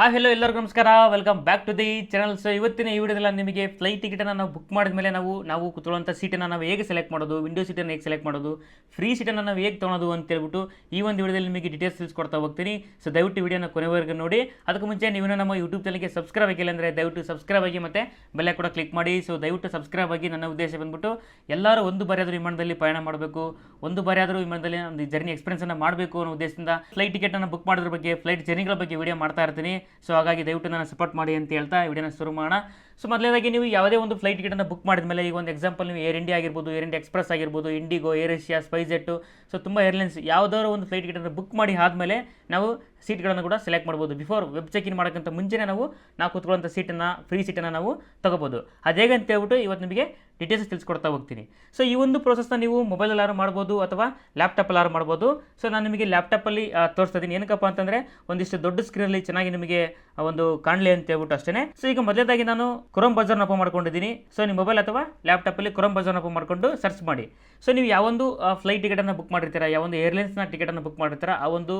Hi hello ಎಲ್ಲರಿಗೂ ನಮಸ್ಕಾರ. Welcome back to the channel so ಇವತ್ತಿನ ಈ ವಿಡಿಯೋದಲ್ಲಿ ನಿಮಗೆ ಫ್ಲೈಟ್ ಟಿಕೆಟನ್ನು ನಾವು ಬುಕ್ ಮಾಡಿದ ಮೇಲೆ ನಾವು ನಾವು ಕೂತ್ಕೊಳ್ಳುವಂಥ ಸೀಟನ್ನು ನಾವು ಹೇಗೆ ಸೆಲೆಕ್ಟ್ ಮಾಡೋದು ವಿಂಡೋ ಸೀಟನ್ನು ಹೇಗೆ ಸೆಲೆಕ್ಟ್ ಮಾಡೋದು ಫ್ರೀ ಸೀಟನ್ನು ನಾವು ಹೇಗೆ ತೊಗೊಳೋದು ಅಂತ ಹೇಳ್ಬಿಟ್ಟು ಈ ಒಂದು ವಿಡಿಯೋದಲ್ಲಿ ನಿಮಗೆ ಡೀಟೇಲ್ಸ್ ತಿಳಿಸ್ಕೊಡ್ತಾ ಹೋಗ್ತೀನಿ. ಸೊ ದಯವಿಟ್ಟು ವಿಡಿಯೋನ ಕೊನೆವರೆಗೂ ನೋಡಿ. ಅದಕ್ಕೆ ಮುಂಚೆ ನೀವು ನಮ್ಮ ಯೂಟ್ಯೂಬ್ ಚಾನಲ್ಗೆ ಸಬ್ಸ್ಕ್ರೈಬ್ ಆಗಿಲ್ಲ ಅಂದರೆ ದಯವಿಟ್ಟು ಸಬ್ಸ್ಕ್ರೈಬ್ ಆಗಿ ಮತ್ತು ಬೆಲೆ ಕೂಡ ಕ್ಲಿಕ್ ಮಾಡಿ. ಸೊ ದಯವಿಟ್ಟು ಸಬ್ಸ್ಕ್ರೈಬ್ ಆಗಿ ನನ್ನ ಉದ್ದೇಶ ಬಂದ್ಬಿಟ್ಟು ಎಲ್ಲರೂ ಒಂದು ಬಾರಿಯಾದರೂ ವಿಮಾನದಲ್ಲಿ ಪ್ರಯಾಣ ಮಾಡಬೇಕು. ಒಂದು ಬಾರಿಯಾದರೂ ವಿಮಾನದಲ್ಲಿ ಒಂದು ಜರ್ನಿ ಎಕ್ಸ್ಪೀರಿಯನ್ಸನ್ನು ಮಾಡಬೇಕು ಅನ್ನೋ ಉದ್ದೇಶದಿಂದ ಫ್ಲೈಟ್ ಟಿಕೆಟನ್ನು ಬುಕ್ ಮಾಡೋದ್ರ ಬಗ್ಗೆ ಫ್ಲೈಟ್ ಜರ್ನಿಗಳ ಬಗ್ಗೆ ವಿಡಿಯೋ ಮಾಡ್ತಾ ಇರ್ತೀನಿ. ಸೊ ಹಾಗಾಗಿ ದಯವಿಟ್ಟು ನನ್ನ ಸಪೋರ್ಟ್ ಮಾಡಿ ಅಂತ ಹೇಳ್ತಾ ವಿಡಿಯೋನ ಶುರು ಮಾಡೋಣ. ಸೊ ಮೊದಲನೇದಾಗಿ ನೀವು ಯಾವುದೇ ಒಂದು ಫ್ಲೈಟ್ ಟಿಕೆಟನ್ನು ಬುಕ್ ಮಾಡಿದ ಮೇಲೆ ಈಗ ಒಂದು ಎಕ್ಸಾಂಪಲ್ ನೀವು ಏರ್ ಇಂಡಿಯಾ ಆಗಿರ್ಬೋದು ಏರ್ ಇಂಡಿಯಾ ಎಕ್ಸ್ಪ್ರೆಸ್ ಆಗಿರ್ಬೋದು IndiGo air Asia SpiceJet so ತುಂಬ ಏರ್ಲೈನ್ಸ್ ಯಾವುದಾದ್ರು ಒಂದು ಫ್ಲೈಟ್ ಟಿಕೆಟನ್ನು ಬುಕ್ ಮಾಡಿ ಆದಮೇಲೆ ನಾವು ಸೀಟ್ಗಳನ್ನು ಕೂಡ ಸೆಲೆಕ್ಟ್ ಮಾಡ್ಬೋದು. ಬಿಫೋರ್ ವೆಬ್ ಚೆಕ್ ಇನ್ ಮಾಡೋಕ್ಕಿಂತ ಮುಂಚೆನೇ ನಾವು ನಾವು ಕೂತ್ಕೊಳ್ಳೋಂಥ ಸೀಟನ್ನು ಫ್ರೀ ಸೀಟನ್ನು ನಾವು ತಗೋಬೋದು. ಅದು ಹೇಗೆ ಅಂತ ಹೇಳ್ಬಿಟ್ಟು ಇವತ್ತು ನಿಮಗೆ ಡೀಟೇಲ್ಸ್ ತಿಳಿಸ್ಕೊಡ್ತಾ ಹೋಗ್ತೀನಿ. ಸೊ ಈ ಒಂದು ಪ್ರೊಸೆಸ್ನ ನೀವು ಮೊಬೈಲಲ್ಲಾರು ಮಾಡ್ಬೋದು ಅಥವಾ ಲ್ಯಾಪ್ಟಾಪಲ್ಲಾರು ಮಾಡ್ಬೋದು. ಸೊ ನಾನು ನಿಮಗೆ ಲ್ಯಾಪ್ಟಾಪಲ್ಲಿ ತೋರಿಸ್ತಾ ಇದ್ದೀನಿ. ಏನಕ್ಕಪ್ಪ ಅಂತಂದರೆ, ಒಂದಿಷ್ಟು ದೊಡ್ಡ ಸ್ಕ್ರೀನಲ್ಲಿ ಚೆನ್ನಾಗಿ ನಿಮಗೆ ಒಂದು ಕಾಣಲಿ ಅಂತ ಹೇಳ್ಬಿಟ್ಟು ಅಷ್ಟೇ ಸೊ ಈಗ ಮೊದಲನೇದಾಗಿ ನಾನು ಕ್ರೋಮ್ ಬ್ರೌಸರ್ನ ಓಪನ್ ಮಾಡ್ಕೊಂಡಿದ್ದೀನಿ. ಸೊ ನಿಮ್ಮ ಮೊಬೈಲ್ ಅಥವಾ ಲ್ಯಾಪ್ಟಾಪಲ್ಲಿ ಕ್ರೋಮ್ ಬ್ರೌಸರ್ನ ಓಪನ್ ಮಾಡ್ಕೊಂಡು ಸರ್ಚ್ ಮಾಡಿ. ಸೊ ನೀವು ಯಾವೊಂದು ಫ್ಲೈಟ್ ಟಿಕೆಟನ್ನು ಬುಕ್ ಮಾಡಿರ್ತೀರಾ, ಯಾವೊಂದು ಏರ್ಲೈನ್ಸ್ನ ಟಿಕೆಟನ್ನು ಬುಕ್ ಮಾಡಿರ್ತೀರಾ, ಆ ಒಂದು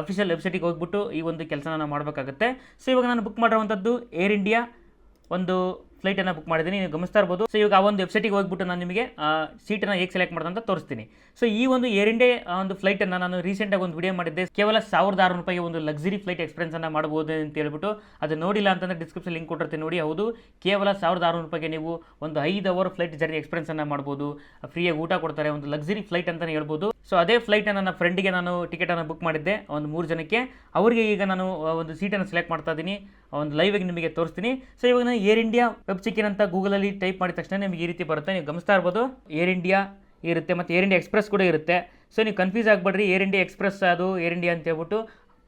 ಅಫಿಷಿಯಲ್ ವೆಬ್ಸೈಟಿಗೆ ಹೋಗ್ಬಿಟ್ಟು ಈ ಒಂದು ಕೆಲಸನ ನಾವು ಮಾಡಬೇಕಾಗುತ್ತೆ. ಸೊ ಇವಾಗ ನಾನು ಬುಕ್ ಮಾಡಿರುವಂಥದ್ದು ಏರ್ ಇಂಡಿಯಾ ಒಂದು ಫ್ಲೈಟನ್ನು ಬುಕ್ ಮಾಡಿದ್ದೀನಿ, ನೀವು ಗಮನಿಸ್ತಾ ಇರ್ಬೋದು. ಸೊ ಇವಾಗ ಆ ಒಂದು ವೆಬ್ಸೈಟಿಗೆ ಹೋಗ್ಬಿಟ್ಟು ನಾನು ನಿಮಗೆ ಸೀಟನ್ನು ಹೇಗೆ ಸೆಲೆಕ್ಟ್ ಮಾಡೋದಂತ ತೋರಿಸ್ತೀನಿ. ಸೊ ಈ ಒಂದು ಏರ್ ಇಂಡಿಯಾ ಒಂದು ಫ್ಲೈಟನ್ನು ನಾನು ರೀಸೆಂಟಾಗಿ ಒಂದು ವಿಡಿಯೋ ಮಾಡಿದ್ದೆ. ಕೇವಲ ಸಾವಿರದ ಆರು ರೂಪಾಯಿಗೆ ಒಂದು ಲಕ್ಸುರಿ ಫ್ಲೈಟ್ ಎಕ್ಸ್ಪೀರಿಯನ್ಸನ್ನು ಮಾಡ್ಬೋದು ಅಂತ ಹೇಳ್ಬಿಟ್ಟು ಅದು ನೋಡಿಲ್ಲ ಅಂತಂದರೆ ಡಿಸ್ಕ್ರಿಪ್ಷನ್ ಲಿಂಕ್ ಕೊಟ್ಟಿರ್ತೀನಿ ನೋಡಿ. ಹೌದು, ಕೇವಲ ಸಾವಿರದ ಆರುನೂರು ರೂಪಾಯಿಗೆ ನೀವು ಒಂದು ಐದು ಅವರ್ ಫ್ಲೈಟ್ ಜರ್ನಿ ಎಕ್ಸ್ಪೀರಿಯನ್ಸನ್ನು ಮಾಡ್ಬೋದು. ಫ್ರೀಯಾಗಿ ಊಟ ಕೊಡ್ತಾರೆ, ಒಂದು ಲಕ್ಸುರಿ ಫ್ಲೈಟ್ ಅಂತಲೇ ಹೇಳ್ಬೋದು. ಸೊ ಅದೇ ಫ್ಲೈಟನ್ನು ನನ್ನ ಫ್ರೆಂಡಿಗೆ ನಾನು ಟಿಕೆಟನ್ನು ಬುಕ್ ಮಾಡಿದ್ದೆ. ಒಂದು ಮೂರು ಜನಕ್ಕೆ. ಅವರಿಗೆ ಈಗ ನಾನು ಒಂದು ಸೀಟನ್ನು ಸೆಲೆಕ್ಟ್ ಮಾಡ್ತಾ ಇದ್ದೀನಿ. ಒಂದು ಲೈವಾಗಿ ನಿಮಗೆ ತೋರಿಸ್ತೀನಿ. ಸೊ ಇವಾಗ ನಾನು air India web check in ಅಂತ ಗೂಗಲಲ್ಲಿ ಟೈಪ್ ಮಾಡಿದ ತಕ್ಷಣ ನಿಮಗೆ ಈ ರೀತಿ ಬರುತ್ತೆ. ನೀವು ಗಮನಿಸ್ತಾ ಇರ್ಬೋದು. ಏರ್ ಇಂಡಿಯಾ ಇರುತ್ತೆ ಮತ್ತು ಏರ್ ಇಂಡಿಯಾ ಎಕ್ಸ್ಪ್ರೆಸ್ ಕೂಡ ಇರುತ್ತೆ. ಸೊ ನೀವು ಕನ್ಫ್ಯೂಸ್ ಆಗಬೇಡ್ರಿ. ಏರ್ ಇಂಡಿಯಾ ಎಕ್ಸ್ಪ್ರೆಸ್ ಅದು ಏರ್ ಇಂಡಿಯಾ ಅಂತ ಹೇಳ್ಬಿಟ್ಟು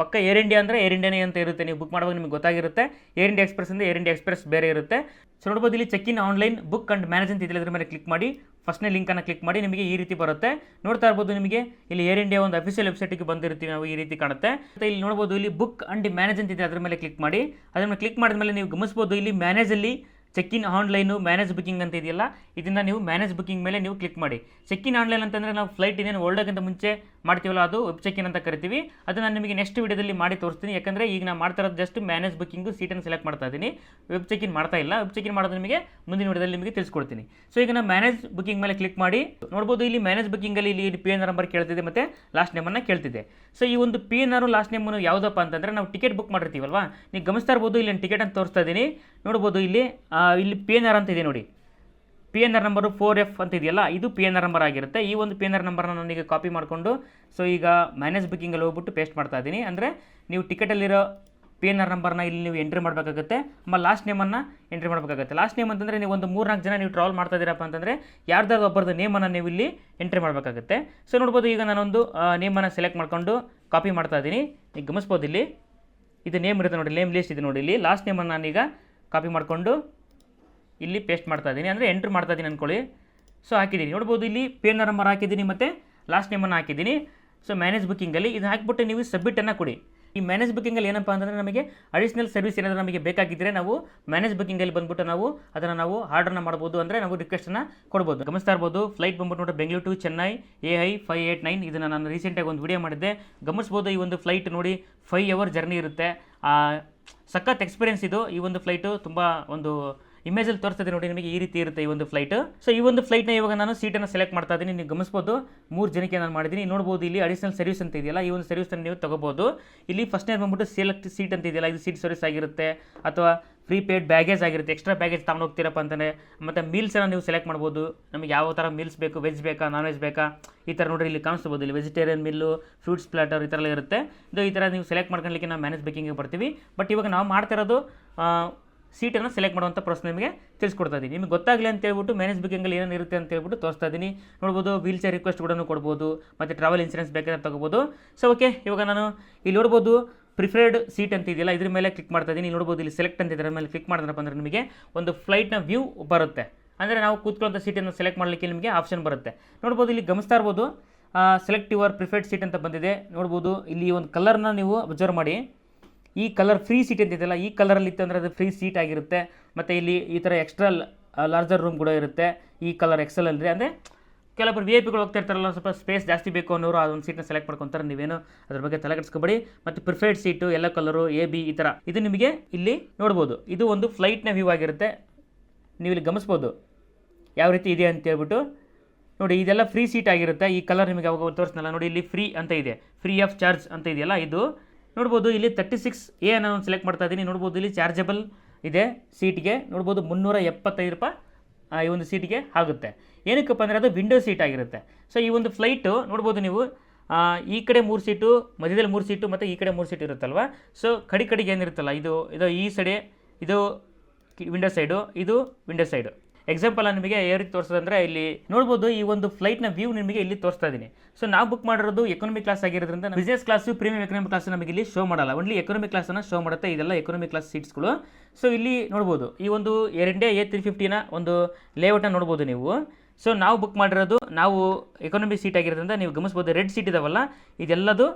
ಪಕ್ಕ ಏರ್ ಇಂಡಿಯಾ ಅಂದರೆ ಏರ್ ಇಂಡಿಯಾನೇ ಅಂತ ಇರುತ್ತೆ. ನೀವು ಬುಕ್ ಮಾಡುವಾಗ ನಿಮಗೆ ಗೊತ್ತಾಗಿರುತ್ತೆ. ಏರ್ ಇಂಡಿಯಾ ಎಕ್ಸ್ಪ್ರೆಸ್ ಅಂದರೆ ಏರ್ ಇಂಡಿಯಾ ಎಕ್ಸ್ಪ್ರೆಸ್ ಬೇರೆ ಇರುತ್ತೆ. ಸೊ ನೋಡ್ಬೋದು ಇಲ್ಲಿ check in online book and manage ಅಂತ ಇದ್ರ ಮೇಲೆ ಕ್ಲಿಕ್ ಮಾಡಿ ಫಸ್ಟ್ನೇ ಲಿಂಕನ್ನು ಕ್ಲಿಕ್ ಮಾಡಿ ನಿಮಗೆ ಈ ರೀತಿ ಬರುತ್ತೆ. ನೋಡ್ತಾ ಇರ್ಬೋದು ನಿಮಗೆ ಇಲ್ಲಿ ಏರ್ ಇಂಡಿಯಾ ಒಂದು ಅಫಿಷಿಯಲ್ ವೆಬ್ಸೈಟಿಗೆ ಬಂದಿರ್ತೀವಿ ನಾವು ಈ ರೀತಿ ಕಾಣುತ್ತೆ. ಮತ್ತು ಇಲ್ಲಿ ನೋಡ್ಬೋದು ಇಲ್ಲಿ ಬುಕ್ ಅಂಡ್ ಮ್ಯಾನೇಜ್ ಅಂತ ಇದೆ. ಅದ್ರ ಮೇಲೆ ಕ್ಲಿಕ್ ಮಾಡಿ. ಅದ್ರ ಕ್ಲಿಕ್ ಮಾಡಿದ ಮೇಲೆ ನೀವು ಗಮನಿಸ್ಬೋದು ಇಲ್ಲಿ ಮ್ಯಾನೇಜಲ್ಲಿ check in online manage booking ಅಂತ ಇದೆಯಲ್ಲ? ಇದನ್ನು ನೀವು ಮ್ಯಾನೇಜ್ ಬುಕಿಂಗ್ ಮೇಲೆ ನೀವು ಕ್ಲಿಕ್ ಮಾಡಿ. ಚೆಕ್ ಇನ್ ಆನ್ಲೈನ್ ಅಂತಂದರೆ ನಾವು ಫ್ಲೈಟ್ ಇನ್ನೇನು ಹೊರಡೋಕ್ಕಿಂತ ಮುಂಚೆ ಮಾಡ್ತೀವಲ್ಲ ಅದು ವೆಬ್ ಚೆಕ್ ಇನ್ ಅಂತ ಕರಿತೀವಿ. ಅದು ನಾನು ನಿಮಗೆ ನೆಕ್ಸ್ಟ್ ವೀಡಿಯೋದಲ್ಲಿ ಮಾಡಿ ತೋರಿಸ್ತೀನಿ. ಯಾಕಂದರೆ ಈಗ ನಾನು ಮಾಡ್ತಾ ಇರೋದು ಜಸ್ಟ್ ಮ್ಯಾನೇಜ್ ಬುಕ್ಕಿಂಗು ಸೀಟನ್ನು ಸೆಲೆಕ್ಟ್ ಮಾಡ್ತಾ ಇದ್ದೀನಿ. ವೆಬ್ ಚೆಕ್ ಇನ್ ಮಾಡ್ತಾ ಇಲ್ಲ. ವೆಬ್ ಚೆಕ್ ಇನ್ ಮಾಡೋದು ನಿಮಗೆ ಮುಂದಿನ ವೀಡಿಯೋದಲ್ಲಿ ನಿಮಗೆ ತಿಳಿಸ್ಕೊಡ್ತೀನಿ. ಸೊ ಈಗ ನಾನು ಮ್ಯಾನೇಜ್ ಬುಕ್ಕಿಂಗ್ ಮೇಲೆ ಕ್ಲಿಕ್ ಮಾಡಿ, ನೋಡ್ಬೋದು ಇಲ್ಲಿ ಮ್ಯಾನೇಜ್ ಬುಕ್ಕಿಂಗಲ್ಲಿ ಇಲ್ಲಿ ಪಿ ಎನ್ ನಂಬರ್ ಕೇಳ್ತಿದೆ ಮತ್ತು ಲಾಸ್ಟ್ ನೇಮನ್ನು ಕೇಳ್ತಿದೆ. ಸೊ ಈ ಒಂದು ಪಿ ಎನ್ ಆರು ಲಾಸ್ಟ್ ನೇಮನ್ನು ಯಾವುದಪ್ಪ ಅಂತಂದರೆ ನಾವು ಟಿಕೆಟ್ ಬುಕ್ ಮಾಡಿರ್ತೀವಲ್ವಾ? ನೀವು ಗಮನಿಸ್ತಾ ಇರ್ಬೋದು ಇಲ್ಲಿ ಟಿಕೆಟ್ ಅಂತ ತೋರಿಸ್ತಾ ಇದ್ದೀನಿ. ನೋಡ್ಬೋದು ಇಲ್ಲಿ ಇಲ್ಲಿ ಪಿ ಎನ್ ಆರ್ ಅಂತ ಇದೆ ನೋಡಿ. P N R number four F ಅಂತ ಇದೆಯಲ್ಲ, ಇದು ಪಿ ಎನ್ ಆರ್ ನಂಬರ್ ಆಗಿರುತ್ತೆ. ಈ ಒಂದು ಪಿ ಎನ್ ಆರ್ ನಂಬರ್ನ ನನಗೆ ಕಾಪಿ ಮಾಡಿಕೊಂಡು ಸೊ ಈಗ ಮ್ಯಾನೇಜ್ ಬುಕ್ಕಿಂಗಲ್ಲಿ ಹೋಗ್ಬಿಟ್ಟು ಪೇಸ್ಟ್ ಮಾಡ್ತಾ ಇದ್ದೀನಿ. ಅಂದರೆ ನೀವು ಟಿಕೆಟಲ್ಲಿರೋ ಪಿ ಎನ್ ಆರ್ ನಂಬರ್ನ ಇಲ್ಲಿ ನೀವು ಎಂಟ್ರಿ ಮಾಡಬೇಕಾಗುತ್ತೆ. ಆಮೇಲೆ ಲಾಸ್ಟ್ ನೇಮನ್ನು ಎಂಟ್ರಿ ಮಾಡಬೇಕಾಗುತ್ತೆ. ಲಾಸ್ಟ್ ನೇಮ್ ಅಂತಂದರೆ ನೀವು ಒಂದು ಮೂರು ನಾಲ್ಕು ಜನ ನೀವು ಟ್ರಾವೆಲ್ ಮಾಡ್ತಾ ಇದ್ದೀರಪ್ಪ ಅಂತಂದರೆ ಯಾರ್ದಾದ್ರು ಒಬ್ಬರದ್ದು ನೇಮನ್ನು ನೀವು ಇಲ್ಲಿ ಎಂಟ್ರಿ ಮಾಡಬೇಕಾಗುತ್ತೆ. ಸೊ ನೋಡ್ಬೋದು, ಈಗ ನಾನೊಂದು ನೇಮನ್ನು ಸೆಲೆಕ್ಟ್ ಮಾಡಿಕೊಂಡು ಕಾಪಿ ಮಾಡ್ತಾ ಇದ್ದೀನಿ. ಈಗ ಗಮನಿಸ್ಬೋದು ಇಲ್ಲಿ. ಇದು ನೇಮ್ ಇರುತ್ತೆ ನೋಡಿ ನೇಮ್ ಲಿಸ್ಟ್ ಇದೆ ನೋಡಿ ಇಲ್ಲಿ. ಲಾಸ್ಟ್ ನೇಮನ್ನು ನಾನೀಗ ಕಾಪಿ ಮಾಡಿಕೊಂಡು ಇಲ್ಲಿ ಪೇಸ್ಟ್ ಮಾಡ್ತಾ ಇದ್ದೀನಿ. ಅಂದರೆ ಎಂಟ್ರ್ ಮಾಡ್ತಾ ಇದ್ದೀನಿ ಅಂದ್ಕೊಳ್ಳಿ ಸೊ ಹಾಕಿದ್ದೀನಿ. ನೋಡ್ಬೋದು ಇಲ್ಲಿ ಪಿ ಎನ್ ನಂಬರ್ ಹಾಕಿದ್ದೀನಿ ಮತ್ತು ಲಾಸ್ಟ್ ನೇಮನ್ನು ಹಾಕಿದ್ದೀನಿ. ಸೊ ಮ್ಯಾನೇಜ್ ಬುಕ್ಕಿಂಗಲ್ಲಿ ಇದು ಹಾಕಿಬಿಟ್ಟು ನೀವು ಸಬ್ಮಿಟನ್ನು ಕೊಡಿ. ಈ ಮ್ಯಾನೇಜ್ ಬುಕ್ಕಿಂಗಲ್ಲಿ ಏನಪ್ಪ ಅಂತಂದರೆ ನಮಗೆ ಅಡಿಷ್ನಲ್ ಸರ್ವಿಸ್ ಏನಾದರೂ ನಮಗೆ ಬೇಕಾಗಿದ್ದರೆ ನಾವು ಮ್ಯಾನೇಜ್ ಬುಕ್ಕಿಂಗಲ್ಲಿ ಬಂದ್ಬಿಟ್ಟು ನಾವು ಅದನ್ನು ನಾವು ಆರ್ಡರ್ನ ಮಾಡ್ಬೋದು ಅಂದರೆ ನಾವು ರಿಕ್ವೆಸ್ಟನ್ನು ಕೊಡ್ಬೋದು. ಗಮನಿಸ್ತಾ ಇರ್ಬೋದು ಫ್ಲೈಟ್ ಬಂದ್ಬಿಟ್ಟು ನೋಡಿ Bengaluru to Chennai A I five eight nine ಇದನ್ನು ನಾನು ರೀಸೆಂಟಾಗಿ ಒಂದು ವಿಡಿಯೋ ಮಾಡಿದ್ದೆ. ಗಮನಿಸ್ಬೋದು, ಈ ಒಂದು ಫ್ಲೈಟ್ ನೋಡಿ ಫೈ ಅವರ್ ಜರ್ನಿ ಇರುತ್ತೆ. ಸಖತ್ ಎಕ್ಸ್ಪೀರಿಯನ್ಸ್ ಇದು. ಈ ಒಂದು ಫ್ಲೈಟು ತುಂಬ ಒಂದು ಇಮೇಜಲ್ಲಿ ತೋರಿಸ್ತದೆ ನೋಡಿ, ನಿಮಗೆ ಈ ರೀತಿ ಇರುತ್ತೆ ಈ ಒಂದು ಫ್ಲೈಟ್ ಸೊ ಈ ಒಂದು ಫ್ಲೈಟ್ನ ಇವಾಗ ನಾನು ಸೀಟನ್ನು ಸೆಲೆಕ್ಟ್ ಮಾಡ್ತಾ ಇದ್ದೀನಿ. ನೀವು ಗಮನಿಸ್ಬೋದು, ಮೂರು ಜನಕ್ಕೆ ನಾನು ಮಾಡಿದ್ದೀನಿ. ನೋಡ್ಬೋದು, ಇಲ್ಲಿ ಅಡಿಷನಲ್ ಸರ್ವಿಸ್ ಅಂತ ಇದೆಯಲ್ಲ, ಈ ಒಂದು ಸರ್ವಿಸನ್ನು ನೀವು ತಗೋಬೋದು. ಇಲ್ಲಿ ಫಸ್ಟ್ನೇ ಬಂದ್ಬಿಟ್ಟು ಸೆಲೆಕ್ಟ್ ಸೀಟ್ ಅಂತ ಇದೆಯಲ್ಲ, ಇದು ಸೀಟ್ ಸರ್ವಿಸ್ ಆಗಿರುತ್ತೆ. ಅಥವಾ ಫ್ರೀ ಪೇಯ್ಡ್ ಬ್ಯಾಗೇಜ್ ಆಗಿರುತ್ತೆ. ಎಕ್ಸ್ಟ್ರಾ ಬ್ಯಾಗೇಜ್ ತಗೊಂಡು ಹೋಗ್ತೀರಪ್ಪ ಅಂತಂದರೆ ಮತ್ತು ಮೀಲ್ಸನ್ನು ನೀವು ಸೆಲೆಕ್ಟ್ ಮಾಡ್ಬೋದು. ನಮಗೆ ಯಾವ ಥರ ಮೀಲ್ಸ್ ಬೇಕು ವೆಜ್ ಬೇಕಾ ನಾನ್ ವೆಜ್ ಬೇಕಾ, ಈ ಥರ ನೋಡಿರಿ, ಇಲ್ಲಿ ಕಾಣಿಸ್ಬೋದು. ಇಲ್ಲಿ ವೆಜಿಟೇರಿಯನ್ ಮಿಲ್ಲು ಫ್ರೂಟ್ಸ್ ಪ್ಲಾಟರ್ ಈ ಥರ ಇರುತ್ತೆ. ಇದು ಈ ಥರ ನೀವು ಸೆಲೆಕ್ಟ್ ಮಾಡ್ಕೊಳ್ಳಿಕ್ಕೆ ನಾವು ಮ್ಯಾನೇಜ್ ಬೇಕಿಂಗ್ ಬರ್ತೀವಿ. ಬಟ್ ಇವಾಗ ನಾವು ಮಾಡ್ತಿರೋದು ಸೀಟನ್ನು ಸೆಲೆಕ್ಟ್ ಮಾಡುವಂಥ ಪ್ರಶ್ನೆ ನಿಮಗೆ ತಿಳಿಸ್ಕೊಡ್ತಾ ಇದ್ದೀನಿ. ನಿಮಗೆ ಗೊತ್ತಾಗಲಿ ಅಂತ ಹೇಳ್ಬಿಟ್ಟು ಮ್ಯಾನೇಜ್ ಬುಕಿಂಗಲ್ಲಿ ಏನೇನು ಇರುತ್ತೆ ಅಂತ ಹೇಳ್ಬಿಟ್ಟು ತೋರಿಸ್ತಾ ಇದ್ದೀನಿ. ನೋಡ್ಬೋದು ವೀಲ್ ಚೇರ್ ರಿಕ್ವೆಸ್ಟ್ ಕೂಡ ಕೊಡ್ಬೋದು, ಮತ್ತು ಟ್ರಾವೆಲ್ ಇನ್ಸೂರೆನ್ಸ್ ಬೇಕಾದ್ರೆ ತೊಗೋಬೋದು. ಸೊ ಓಕೆ ಇವಾಗ ನಾನು ಇಲ್ಲಿ ನೋಡ್ಬೋದು ಪ್ರಿಫರ್ಡ್ ಸೀಟ್ ಅಂತ ಇದೆಯಲ್ಲ, ಇದ್ರ ಮೇಲೆ ಕ್ಲಿಕ್ ಮಾಡ್ತಾ ಇದ್ದೀನಿ. ನೋಡ್ಬೋದು ಇಲ್ಲಿ ಸೆಲೆಕ್ಟ್ ಅಂತ ಇದರ ಮೇಲೆ ಕ್ಲಿಕ್ ಮಾಡಿದ್ರಪ್ಪ ಅಂದರೆ ನಿಮಗೆ ಒಂದು ಫ್ಲೈಟ್ನ ವ್ಯೂ ಬರುತ್ತೆ. ಅಂದರೆ ನಾವು ಕೂತ್ಕೊಳ್ಳೋಂಥ ಸೀಟನ್ನು ಸೆಲೆಕ್ಟ್ ಮಾಡಲಿಕ್ಕೆ ನಿಮಗೆ ಆಪ್ಷನ್ ಬರುತ್ತೆ. ನೋಡ್ಬೋದು ಇಲ್ಲಿ ಗಮನಿಸ್ತಾ ಇರ್ಬೋದು ಸೆಲೆಕ್ಟ್ ಯುವರ್ ಪ್ರಿಫರ್ಡ್ ಸೀಟ್ ಅಂತ ಬಂದಿದೆ. ನೋಡ್ಬೋದು ಇಲ್ಲಿ ಒಂದು ಕಲರ್ನ ನೀವು ಅಬ್ಸರ್ವ್ ಮಾಡಿ. ಈ ಕಲರ್ ಫ್ರೀ ಸೀಟ್ ಅಂತ ಇದೆಯಲ್ಲ ಈ ಕಲರಲ್ಲಿ ಇತ್ತು ಅಂದರೆ ಅದು ಫ್ರೀ ಸೀಟ್ ಆಗಿರುತ್ತೆ. ಮತ್ತು ಇಲ್ಲಿ ಈ ಥರ ಎಕ್ಸ್ಟ್ರಾ ಲಾರ್ಜರ್ ರೂಮ್ ಕೂಡ ಇರುತ್ತೆ ಈ ಕಲರ್ ಎಕ್ಸೆಲ್ ಅಲ್ಲಿ. ಅಂದರೆ ಕೆಲವೊಬ್ಬರು ವಿ ಐ ಪಿಗಳು ಹೋಗ್ತಾ ಇರ್ತಾರಲ್ಲ ಸ್ವಲ್ಪ ಸ್ಪೇಸ್ ಜಾಸ್ತಿ ಬೇಕು ಅನ್ನೋರು ಅದೊಂದು ಸೀಟ್ನ ಸೆಲೆಕ್ಟ್ ಮಾಡ್ಕೊತಾರೆ. ನೀವೇನು ಅದ್ರ ಬಗ್ಗೆ ತಲೆ ಕೆಡಿಸ್ಕೊಬೇಡಿ. ಮತ್ತು ಪ್ರಿಫೈಡ್ ಸೀಟು ಎಲ್ಲ ಕಲರು ಎ ಬಿ ಈ ಥರ ಇದು ನಿಮಗೆ ಇಲ್ಲಿ ನೋಡ್ಬೋದು. ಇದು ಒಂದು ಫ್ಲೈಟ್ನ ವ್ಯೂ ಆಗಿರುತ್ತೆ. ನೀವು ಇಲ್ಲಿ ಗಮನಿಸ್ಬೋದು. ಯಾವ ರೀತಿ ಇದೆ ಅಂತ ಹೇಳ್ಬಿಟ್ಟು. ನೋಡಿ, ಇದೆಲ್ಲ ಫ್ರೀ ಸೀಟ್ ಆಗಿರುತ್ತೆ. ಈ ಕಲರ್ ನಿಮಗೆ ಯಾವಾಗ ತೋರಿಸ್ನಲ್ಲ. ನೋಡಿ, ಇಲ್ಲಿ ಫ್ರೀ ಅಂತ ಇದೆ. ಫ್ರೀ ಆಫ್ ಚಾರ್ಜ್ ಅಂತ ಇದೆಯಲ್ಲ, ಇದು ನೋಡ್ಬೋದು ಇಲ್ಲಿ ತರ್ಟಿ ಸಿಕ್ಸ್ ಎ ನಾನು ಸೆಲೆಕ್ಟ್ ಮಾಡ್ತಾ ಇದ್ದೀನಿ. ನೋಡ್ಬೋದು ಇಲ್ಲಿ ಚಾರ್ಜಬಲ್ ಇದೆ. ಸೀಟ್ಗೆ ನೋಡ್ಬೋದು ಮುನ್ನೂರ ಎಪ್ಪತ್ತೈದು ರೂಪಾಯಿ ಈ ಒಂದು ಸೀಟಿಗೆ ಆಗುತ್ತೆ. ಏನಕ್ಕಪ್ಪ ಅಂದರೆ ಅದು ವಿಂಡೋ ಸೀಟ್ ಆಗಿರುತ್ತೆ. ಸೊ ಈ ಒಂದು ಫ್ಲೈಟು ನೋಡ್ಬೋದು ನೀವು ಈ ಕಡೆ ಮೂರು ಸೀಟು ಮಧ್ಯದಲ್ಲಿ ಮೂರು ಸೀಟು ಮತ್ತು ಈ ಕಡೆ ಮೂರು ಸೀಟ್ ಇರುತ್ತಲ್ವ? ಸೊ ಕಡಿ ಕಡೆಗೆ ಏನಿರುತ್ತಲ್ಲ, ಇದು ಇದು ಈ ಸೈಡೆ ಇದು ವಿಂಡೋ ಸೈಡು ಇದು ವಿಂಡೋ ಸೈಡು ಎಕ್ಸಾಂಪಲ್ ನಿಮಗೆ ಯಾವ ರೀತಿ ತೋರಿಸೋದಂದ್ರೆ ಇಲ್ಲಿ ನೋಡ್ಬೋದು ಈ ಒಂದು ಫ್ಲೈಟ್ನ ವ್ಯೂ ನಿಮಗೆ ಇಲ್ಲಿ ತೋರಿಸ್ತಾ ಇದ್ದೀನಿ. ಸೊ ನಾವು ಬುಕ್ ಮಾಡಿರೋದು ಎಕನಾಮಿ ಕ್ಲಾಸ್ ಆಗಿರೋದ್ರಿಂದ business class premium economy class ನಮಗೆ ಇಲ್ಲಿ ಶೋ ಮಾಡಲ್ಲ. ಓನ್ಲಿ ಎಕನಾಮಿ ಕ್ಲಾಸನ್ನು ಶೋ ಮಾಡುತ್ತೆ. ಇದೆಲ್ಲ ಎಕನಾಮಿ ಕ್ಲಾಸ್ ಸೀಟ್ಸ್ಗಳು ಸೊ ಇಲ್ಲಿ ನೋಡ್ಬೋದು, ಈ ಒಂದು ಇಂಡಿಯಾ ಎ ತ್ರೀ ಫಿಫ್ಟಿನ ಒಂದು ಲೇಔಟ್ನ ನೋಡ್ಬೋದು ನೀವು. ಸೊ ನಾವು ಬುಕ್ ಮಾಡಿರೋದು, ನಾವು ಎಕನಾಮಿಕ್ ಸೀಟ್ ಆಗಿರೋದ್ರಿಂದ ನೀವು ಗಮನಿಸ್ಬೋದು ರೆಡ್ ಸೀಟ್ ಇದಾವಲ್ಲ, ಇದೆಲ್ಲದು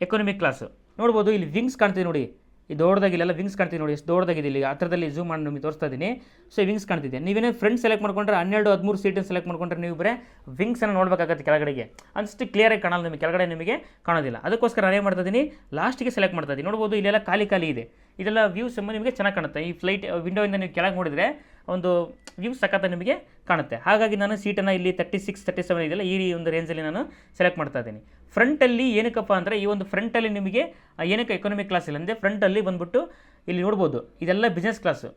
ಎಕನಾಮಿಕ್ ಕ್ಲಾಸು ನೋಡ್ಬೋದು, ಇಲ್ಲಿ ವಿಂಗ್ಸ್ ಕಾಣ್ತಿದೆ ನೋಡಿ. ಈ ದೊಡ್ಡದಾಗಿ ಇಲ್ಲೆಲ್ಲ ವಿಂಗ್ಸ್ ಕಾಣ್ತೀವಿ ನೋಡಿ, ಎಷ್ಟು ದೊಡ್ಡದಾಗಿದೆ ಇಲ್ಲಿ. ಹತ್ರದಲ್ಲಿ ಝೂಮ್ ಮಾಡಿ ನಿಮಗೆ ತೋರಿಸ್ತಾ ಇದ್ದೀನಿ ಸೊ ವಿಂಗ್ಸ್ ಕಾಣ್ತಿದೆ. ನೀವೇನೇ ಫ್ರೆಂಡ್ ಸೆಲೆಕ್ಟ್ ಮಾಡ್ಕೊಂಡ್ರೆ, ಹನ್ನೆರಡು, ಹದಿಮೂರು ಸೀಟನ್ನು ಸೆಲೆಕ್ಟ್ ಮಾಡ್ಕೊಂಡ್ರೆ ನೀವು ಬರೀ ವಿಂಗ್ಸನ್ನು ನೋಡಬೇಕಾಗತ್ತೆ ಕೆಳಗಡೆಗೆ. ಅಷ್ಟು ಕ್ಲಿಯರಾಗಿ ಕಾಣಲ್ಲ ನಿಮಗೆ, ಕೆಳಗಡೆ ನಿಮಗೆ ಕಾಣೋದಿಲ್ಲ. ಅದಕ್ಕೋಸ್ಕರ ನಾನು ಏನು ಮಾಡ್ತಾ ಇದ್ದೀನಿ ಲಾಸ್ಟಿಗೆ ಸೆಲೆಕ್ಟ್ ಮಾಡ್ತಾ ಇದ್ದೀನಿ ನೋಡ್ಬೋದು, ಇಲ್ಲೆಲ್ಲ ಖಾಲಿ ಖಾಲಿ ಇದೆ. ಇದೆಲ್ಲ ವ್ಯೂಸ್ ನಿಮಗೆ ಚೆನ್ನಾಗಿ ಕಾಣುತ್ತೆ. ಈ ಫ್ಲೈಟ್ ವಿಂಡೋಯಿಂದ ನೀವು ಕೆಳಗೆ ನೋಡಿದರೆ ಒಂದು ವ್ಯೂ ಸಖತ್ತ ನಿಮಗೆ ಕಾಣುತ್ತೆ. ಹಾಗಾಗಿ ನಾನು ಸೀಟನ್ನು ಇಲ್ಲಿ ತರ್ಟಿ ಸಿಕ್ಸ್ ತರ್ಟಿ ಸೆವೆನ್ ಇದೆಯಲ್ಲ, ಈ ಒಂದು ರೇಂಜಲ್ಲಿ ನಾನು ಸೆಲೆಕ್ಟ್ ಮಾಡ್ತಾ ಇದ್ದೀನಿ. ಫ್ರಂಟಲ್ಲಿ ಏನಕ್ಕಪ್ಪ ಅಂದರೆ, ಈ ಒಂದು ಫ್ರಂಟಲ್ಲಿ ನಿಮಗೆ ಏನಕ್ಕೆ ಎಕನಾಮಿಕ್ ಕ್ಲಾಸ್ ಇಲ್ಲ. ಅಂದರೆ ಫ್ರಂಟಲ್ಲಿ ಬಂದ್ಬಿಟ್ಟು ಇಲ್ಲಿ ನೋಡ್ಬೋದು, ಇದೆಲ್ಲ ಬಿಸ್ನೆಸ್ ಕ್ಲಾಸು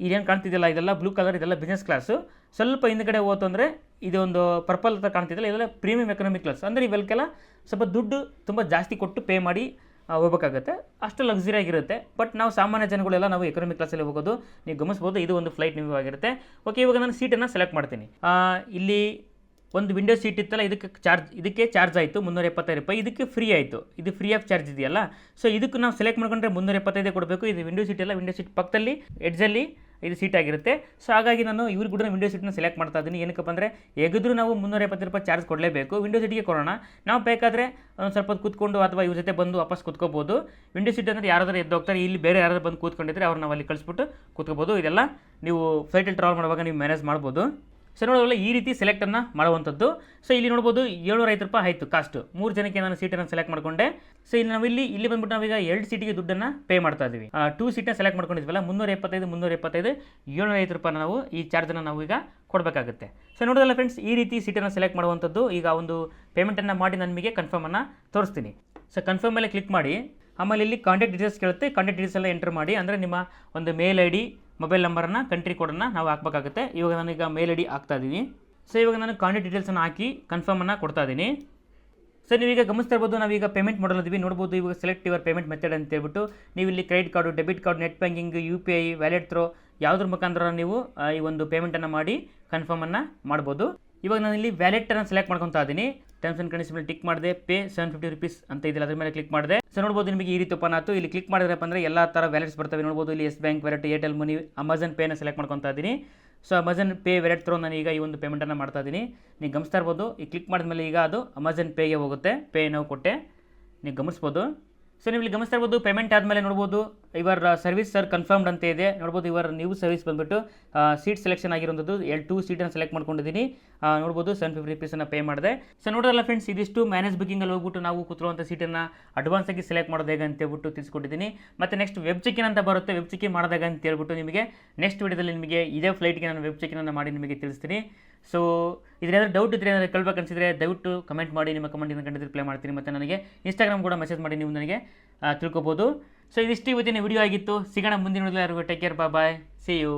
ಇದೇನು ಕಾಣ್ತಿದೆಯಲ್ಲ, ಇದೆಲ್ಲ ಬ್ಲೂ ಕಲರ್ ಇದೆಲ್ಲ ಬಿಸ್ನೆಸ್ ಕ್ಲಾಸು ಸ್ವಲ್ಪ ಹಿಂದ್ಗಡೆ ಹೋತು ಅಂದರೆ ಇದೊಂದು ಪರ್ಪಲ್ ಅಂತ ಕಾಣ್ತಿದ್ದಿಲ್ಲ ಇದೆಲ್ಲ ಪ್ರೀಮಿಯಂ ಎಕನಾಮಿಕ್ ಕ್ಲಾಸ್ ಅಂದರೆ ಇವೆಲ್ಲಕ್ಕೆಲ್ಲ ಸ್ವಲ್ಪ ದುಡ್ಡು ತುಂಬ ಜಾಸ್ತಿ ಕೊಟ್ಟು ಪೇ ಮಾಡಿ ಹೋಗ್ಬೇಕಾಗತ್ತೆ. ಅಷ್ಟು ಲಕ್ಸುರಿ ಆಗಿರುತ್ತೆ. ಬಟ್ ನಾವು ಸಾಮಾನ್ಯ ಜನಗಳೆಲ್ಲ ನಾವು ಎಕನಾಮಿಕ್ ಕ್ಲಾಸಲ್ಲಿ ಹೋಗೋದು, ನೀವು ಗಮನಿಸ್ಬೋದು, ಇದು ಒಂದು ಫ್ಲೈಟ್ ನಿಮಗೆ ಆಗಿರುತ್ತೆ. ಓಕೆ ಇವಾಗ ನಾನು ಸೀಟನ್ನು ಸೆಲೆಕ್ಟ್ ಮಾಡ್ತೀನಿ. ಇಲ್ಲಿ ಒಂದು ವಿಂಡೋ ಸೀಟ್ ಇತ್ತಲ್ಲ, ಇದಕ್ಕೆ ಚಾರ್ಜ್ ಇದಕ್ಕೆ ಚಾರ್ಜ್ ಆಯಿತು ಮುನ್ನೂರ ಎಪ್ಪತ್ತೈದು ರೂಪಾಯಿ. ಇದಕ್ಕೆ ಫ್ರೀ ಆಯಿತು. ಇದು ಫ್ರೀ ಆಫ್ ಚಾರ್ಜ್ ಇದೆಯಲ್ಲ? ಸೊ ಇದಕ್ಕೆ ನಾವು ಸೆಲೆಕ್ಟ್ ಮಾಡ್ಕೊಂಡ್ರೆ ಮುನ್ನೂರ ಎಪ್ಪತ್ತೈದೇ ಕೊಡಬೇಕು. ಇದು ವಿಂಡೋ ಸೀಟ್ ಎಲ್ಲ ವಿಂಡೋ ಸೀಟ್ ಪಕ್ಕದಲ್ಲಿ ಎಡ್ಜಲ್ಲಿ ಇದು ಸೀಟ್ ಆಗಿರುತ್ತೆ. ಸೊ ಹಾಗಾಗಿ ನಾನು ಇವ್ರು ಕೂಡ ವಿಂಡೋ ಸೀಟ್ನ ಸೆಲೆಕ್ಟ್ ಮಾಡ್ತಾ ಇದ್ದೀನಿ. ಏನಕ್ಕಪ್ಪ ಅಂದರೆ, ಎಗಿದ್ರು ನಾವು ಮುನ್ನೂರ ಎಪ್ಪತ್ತು ರೂಪಾಯಿ ಚಾರ್ಜ್ ಕೊಡಲೇಬೇಕು. ವಿಂಡೋ ಸೀಟಿಗೆ ಕೊಡೋಣ. ನಾವು ಬೇಕಾದರೆ ಒಂದು ಸ್ವಲ್ಪ ಕೂತ್ಕೊಂಡು ಅಥವಾ ಇವ್ರ ಜೊತೆ ಬಂದು ವಾಪಸ್ ಕೂತ್ಕೋಬೋದು. ವಿಂಡೋ ಸೀಟ್ ಅಂದರೆ ಯಾರಾದರೂ ಎದ್ದು ಹೋಗ್ತಾರೆ. ಇಲ್ಲಿ ಬೇರೆ ಯಾರಾದರೂ ಬಂದು ಕೂತ್ಕೊಂಡಿದ್ರೆ ಅವ್ರು ನಾವು ಅಲ್ಲಿ ಕಳಿಸ್ಬಿಟ್ಟು ಕೂತ್ಕೋಬೋದು. ಇದೆಲ್ಲ ನೀವು ಫ್ಲೈಟಲ್ಲಿ ಟ್ರಾವೆಲ್ ಮಾಡುವಾಗ ನೀವು ಮ್ಯಾನೇಜ್ ಮಾಡ್ಬೋದು. ಸೊ ನೋಡೋದಲ್ಲ ಈ ರೀತಿ ಸೆಲೆಕ್ಟನ್ನು ಮಾಡುವಂಥದ್ದು. ಸೊ ಇಲ್ಲಿ ನೋಡ್ಬೋದು ಏಳ್ನೂರ ಐದು ರೂಪಾಯಿ ಆಯಿತು ಕಾಸ್ಟು ಮೂರು ಜನಕ್ಕೆ ನಾನು ಸೀಟನ್ನು ಸೆಲೆಕ್ಟ್ ಮಾಡ್ಕೊಂಡೆ. ಸೊ ಇಲ್ಲಿ ನಾವು ಇಲ್ಲಿ ಇಲ್ಲಿ ಬಂದ್ಬಿಟ್ಟು ನಾವೀಗ ಎರಡು ಸೀಟಿಗೆ ದುಡ್ಡನ್ನು ಪೇ ಮಾಡ್ತಾ ಇದ್ದೀವಿ. ಟೂ ಸೀಟನ್ನ ಸೆಲೆಕ್ಟ್ ಮಾಡ್ಕೊಂಡಿದ್ವಲ್ಲ, ಮುನ್ನೂರ ಎಪ್ಪತ್ತೈದು ಮುನ್ನೂರ ಎಪ್ಪತ್ತೈದು, ಏಳ್ನೂರ ಐದು ರೂಪಾಯಿ ನಾವು ಈ ಚಾರ್ಜನ್ನು ನಾವು ಈಗ ಕೊಡಬೇಕಾಗುತ್ತೆ. ಸೊ ನೋಡೋದಲ್ಲ ಫ್ರೆಂಡ್ಸ್ ಈ ರೀತಿ ಸೀಟನ್ನು ಸೆಲೆಕ್ಟ್ ಮಾಡುವಂಥದ್ದು ಈಗ ಒಂದು ಪೇಮೆಂಟನ್ನು ಮಾಡಿ ನಾನು ನಿಮಗೆ ಕನ್ಫರ್ಮನ್ನು ತೋರಿಸ್ತೀನಿ. ಸೊ ಕನ್ಫರ್ಮ್ ಮೇಲೆ ಕ್ಲಿಕ್ ಮಾಡಿ, ಆಮೇಲೆ ಇಲ್ಲಿ ಕಾಂಟ್ಯಾಕ್ಟ್ ಡೀಟೇಲ್ಸ್ ಕೇಳುತ್ತೆ. ಕಾಂಟ್ಯಾಕ್ಟ್ ಡೀಟೇಲ್ಸ್ ಎಲ್ಲ ಎಂಟರ್ ಮಾಡಿ, ಅಂದರೆ ನಿಮ್ಮ ಒಂದು ಮೇಲ್ ಐ ಡಿ ಮೊಬೈಲ್ ನಂಬರನ್ನು ಕಂಟ್ರಿ ಕೋಡನ್ನು ನಾವು ಹಾಕಬೇಕಾಗುತ್ತೆ. ಇವಾಗ ನಾನೀಗ ಮೇಲ್ ಐ ಡಿ ಹಾಕ್ತಾ ಇದ್ದೀನಿ. ಸೊ ಇವಾಗ ನಾನು ಕಾಂಟ್ಯಾಕ್ಟ್ ಡೀಟೇಲ್ಸನ್ನು ಹಾಕಿ ಕನ್ಫರ್ಮನ್ನು ಕೊಡ್ತಾ ಇದ್ದೀನಿ. ಸರ್ ನೀವೀಗ ಗಮನಿಸ್ತಾ ಇರ್ಬೋದು, ನಾವೀಗ ಪೇಮೆಂಟ್ ಮಾಡೋದಿದ್ವಿ ನೋಡ್ಬೋದು, ಇವಾಗ ಸೆಲೆಕ್ಟ್ ಯುವರ್ ಪೇಮೆಂಟ್ ಮೆಥಡ್ ಅಂತ ಹೇಳ್ಬಿಟ್ಟು ನೀವು ಇಲ್ಲಿ credit card debit card net banking U P I wallet through ಯಾವುದ್ರ ಮುಖಾಂತರ ನೀವು ಈ ಒಂದು ಪೇಮೆಂಟನ್ನು ಮಾಡಿ ಕನ್ಫರ್ಮನ್ನು ಮಾಡ್ಬೋದು. ಇವಾಗ ನಾನು ಇಲ್ಲಿ ವ್ಯಾಲೆಟನ್ನು ಸೆಲೆಕ್ಟ್ ಮಾಡ್ಕೊತಾ ಇದ್ದೀನಿ. ಟರ್ಮ್ಸ್ ಆ್ಯಂಡ್ ಕಂಡೀಷನ್ ಟಿಕ್ ಮಾಡಿದೆ ಪೇ ಸೆವೆನ್ ಫಿಫ್ಟಿ ರುಪೀಸ್ ಅಂತ ಇದೆ ಅದ್ರ ಮೇಲೆ ಕ್ಲಿಕ್ ಮಾಡಿದೆ. ಸೊ ನೋಡ್ಬೋದು ನಿಮಗೆ ಈ ರೀತಿ ಓಪನ್ ಆಯಿತು. ಇಲ್ಲಿ ಕ್ಲಿಕ್ ಮಾಡಿದ್ರಪ್ಪ ಅಂದರೆ ಎಲ್ಲ ಥರ ವ್ಯಾಲೆಟ್ಸ್ ಬರ್ತವೆ. ನೋಡ್ಬೋದು ಇಲ್ಲಿ Yes bank wallet Airtel money Amazon ಪೇನ select ಮಾಡ್ಕೊತಾ ಇದ್ದೀನಿ. So Amazon pay wallet through ನಾನು ಈಗ ಈ ಒಂದು ಪೇಮೆಂಟನ್ನು ಮಾಡ್ತಾ ಇದ್ದೀನಿ. ನೀವು ಗಮನಿಸ್ತಾ ಇರ್ಬೋದು, ಈ ಕ್ಲಿಕ್ ಮಾಡಿದ್ಮೇಲೆ ಈಗ ಅದು ಅಮೆಝನ್ ಪೇಗೆ ಹೋಗುತ್ತೆ. ಪೇ ನಾವು ಕೊಟ್ಟೆ. ನೀವು ಗಮನಿಸ್ಬೋದು. ಸೊ ನೀವು ಇಲ್ಲಿ ಗಮನಿಸ್ತಾ ಇರ್ಬೋದು ಪೇಮೆಂಟ್ ಆದಮೇಲೆ ನೋಡ್ಬೋದು ಇವರ್ ಸರ್ವಿಸ್ ಸರ್ ಕನ್ಫರ್ಮ್ಡ್ ಅಂತ ಇದೆ. ನೋಡ್ಬೋದು ಇವರ ನ್ಯೂ ಸರ್ವಿಸ್ ಬಂದುಬಿಟ್ಟು ಸೀಟ್ ಸೆಲೆಕ್ಷನ್ ಆಗಿರೋಂಥದ್ದು ಎಲ್ ಟೂ ಸೀಟನ್ನು ಸೆಲೆಕ್ಟ್ ಮಾಡ್ಕೊಂಡಿದ್ದೀನಿ. ನೋಡ್ಬೋದು ಸೆವೆನ್ ಫಿಫ್ಟಿ ರುಪೀಸನ್ನು ಪೇ ಮಾಡಿದೆ. ಸೊ ನೋಡೋಲ್ಲ ಫ್ರೆಂಡ್ಸ್ ಇದಿಷ್ಟು ಮ್ಯಾನೇಜ್ ಬುಕ್ಕಿಂಗಲ್ಲಿ ಹೋಗ್ಬಿಟ್ಟು ನಾವು ಕೂತಿರುವಂಥ ಸೀಟನ್ನು ಅಡ್ವಾನ್ಸ್ ಆಗಿ ಸೆಲೆಕ್ಟ್ ಮಾಡೋದು ಹೇಗೆ ಅಂತ ಹೇಳ್ಬಿಟ್ಟು ತಿಳಿಸ್ಕೊಟ್ಟಿದ್ದೀನಿ. ಮತ್ತು ನೆಕ್ಸ್ಟ್ ವೆಬ್ ಚೆಕಿನ್ ಅಂತ ಬರುತ್ತೆ ವೆಬ್ ಚೆಕ್ಕಿ ಮಾಡಿದಾಗ ಅಂತ ಹೇಳ್ಬಿಟ್ಟು ನಿಮಗೆ ನೆಕ್ಸ್ಟ್ ವೀಡಿಯೋದಲ್ಲಿ ನಿಮಗೆ ಇದೇ ಫ್ಲೈಟ್ಗೆ ನಾನು ವೆಬ್ ಚೆಕಿನನ್ನು ಮಾಡಿ ನಿಮಗೆ ತಿಳಿಸ್ತೀನಿ. ಸೊ ಇದೇನಾದರೂ ಡೌಟ್ ಇದ್ದರೆ ಏನಾದರೂ ಕೇಳಬೇಕು ಅನಿಸಿದ್ರೆ ದಯವಿಟ್ಟು ಕಮೆಂಟ್ ಮಾಡಿ, ನಿಮ್ಮ ಕಮೆಂಟಿನ ಖಂಡಿತ ರಿಪ್ಲೈ ಮಾಡ್ತೀನಿ. ಮತ್ತು ನನಗೆ ಇನ್ಸ್ಟಾಗ್ರಾಮ್ ಕೂಡ ಮೆಸೇಜ್ ಮಾಡಿ ನೀವು ನನಗೆ ತಿಳ್ಕೊಬೋದು. ಸೊ ಇದಿಷ್ಟು ಇವತ್ತಿನ ವಿಡಿಯೋ ಆಗಿತ್ತು. ಸಿಗೋಣ ಮುಂದಿನ ವಿಡಿಯೋದಲ್ಲಿ take care bye see you